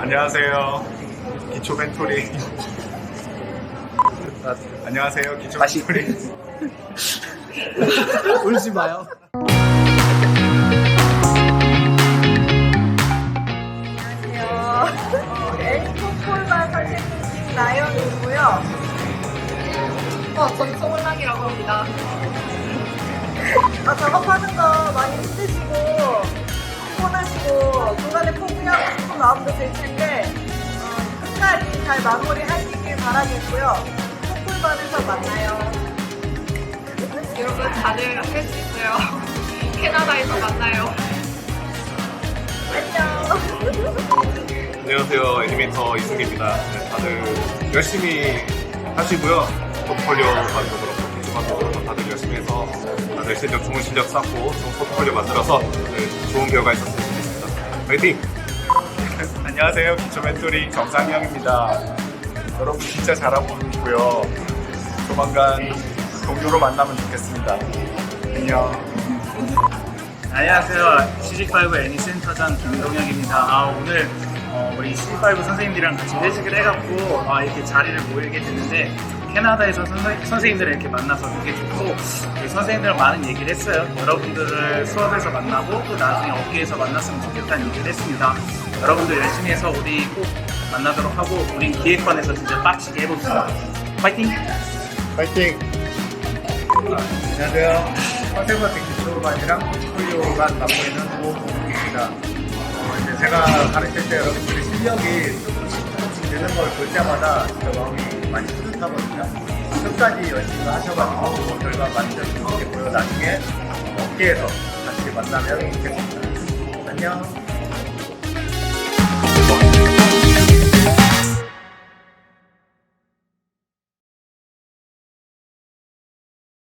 안녕하세요. 기초 멘토링. 아, 안녕하세요. 기초 다시. 멘토링. 울지 마요. 안녕하세요. 엘코폴만 선생님 나연이고요. 어, 전 소울랑이라고 합니다. 아, 작업하는 거 많이 힘드시고, 피곤하시고, 중간에 포기하고 마음도 들 텐데, 어, 끝까지 잘 마무리 하시길 바라겠고요. 코폴반에서 만나요. 여러분 다들 할 수 있어요. 캐나다에서 만나요. 안녕. 안녕하세요. 애니메이터 이승기입니다. 네, 다들 열심히 하시고요. 포트폴리오 만도 그렇고, 기초 만도 그렇고, 다들 열심히 해서 다들 실력, 좋은 실력 쌓고, 좋은 포트폴리오 만들어서 네, 좋은 결과 있었으면 좋겠습니다. 화이팅! 안녕하세요. 기초 멘토링 정상형입니다. 여러분 진짜 잘하고 있고요. 조만간 동료로 만나면 좋겠습니다. 안녕. 안녕하세요. CG5 애니 센터장 김동혁입니다. 아, 오늘 어, 우리 CG5 선생님들이랑 같이 회식을 해갖고 아, 이렇게 자리를 모이게 됐는데 캐나다에서 선생, 선생 님들을 이렇게 만나서 되게 좋고 우리 선생님들랑 많은 얘기를 했어요. 여러분들을 수업에서 만나고 또 나중에 업계에서 만났으면 좋겠다는 얘기를 했습니다. 여러분들 열심히 해서 우리 꼭 만나도록 하고 우리 기획관에서 진짜 빡시게 해봅시다. 파이팅! 파이팅! 안녕하세요. 컨셉트 기초반이랑 포트폴리오반 맡고 있는 오봉입니다. 어, 이제 제가 가르칠 때 여러분들이 실력이 조금씩 조금씩 되는 걸 볼 때마다 진짜 마음이 많이 뿌듯하거든요. 끝까지 열심히 하셔가지고 결과 만드셨으면 좋겠고요. 나중에 업계에서 같이 만나면 좋겠습니다. 안녕.